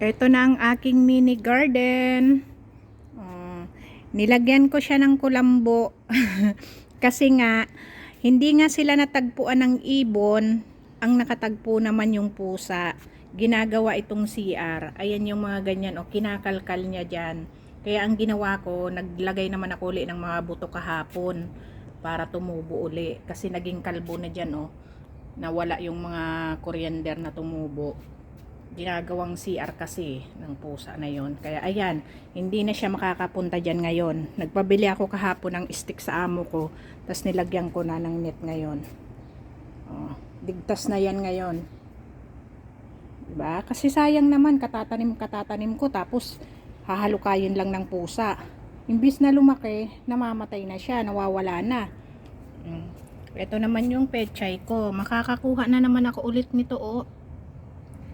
Ito na ang aking mini garden. Oh, nilagyan ko siya ng kulambo. Kasi nga, hindi nga sila natagpuan ng ibon. Ang nakatagpo naman yung pusa. Ginagawa itong CR. Ayan yung mga ganyan. O, kinakalkal niya dyan. Kaya ang ginawa ko, naglagay naman ako uli ng mga buto kahapon para tumubo uli. Kasi naging kalbo na dyan, oh. Nawala yung mga coriander na tumubo ginagawang CR kasi ng pusa na yon. Kaya ayan, hindi na siya makakapunta dyan ngayon. Nagpabili ako kahapon ng stick sa amo ko, tapos nilagyan ko na ng net ngayon. Oh, digtas na yan ngayon. Diba? Kasi sayang naman, katatanim katatanim ko, tapos hahalukayin lang ng pusa. Imbis na lumaki, namamatay na siya, nawawala na. Mm. Ito naman yung pechay ko. Makakakuha na naman ako ulit nito, oh.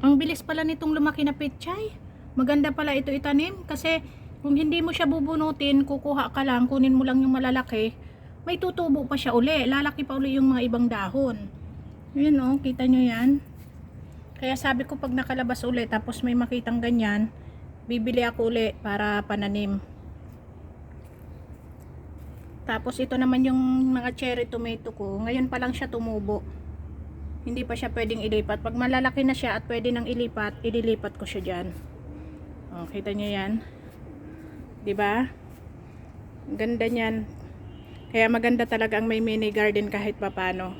Ang bilis pala nitong lumaki na pechay. Maganda pala ito itanim kasi kung hindi mo siya bubunutin, kukuha ka lang, kunin mo lang yung malalaki, may tutubo pa siya uli. Lalaki pa uli yung mga ibang dahon. Yun oh, kita nyo yan. Kaya sabi ko pag nakalabas uli tapos may makitang ganyan, bibili ako uli para pananim. Tapos ito naman yung mga cherry tomato ko. Ngayon pa lang siya tumubo hindi pa siya pwedeng ilipat. Pag malalaki na siya at pwede nang ilipat, ililipat ko siya dyan. O, kita nyo yan. ba? Ganda niyan. Kaya maganda talaga ang may mini garden kahit papano.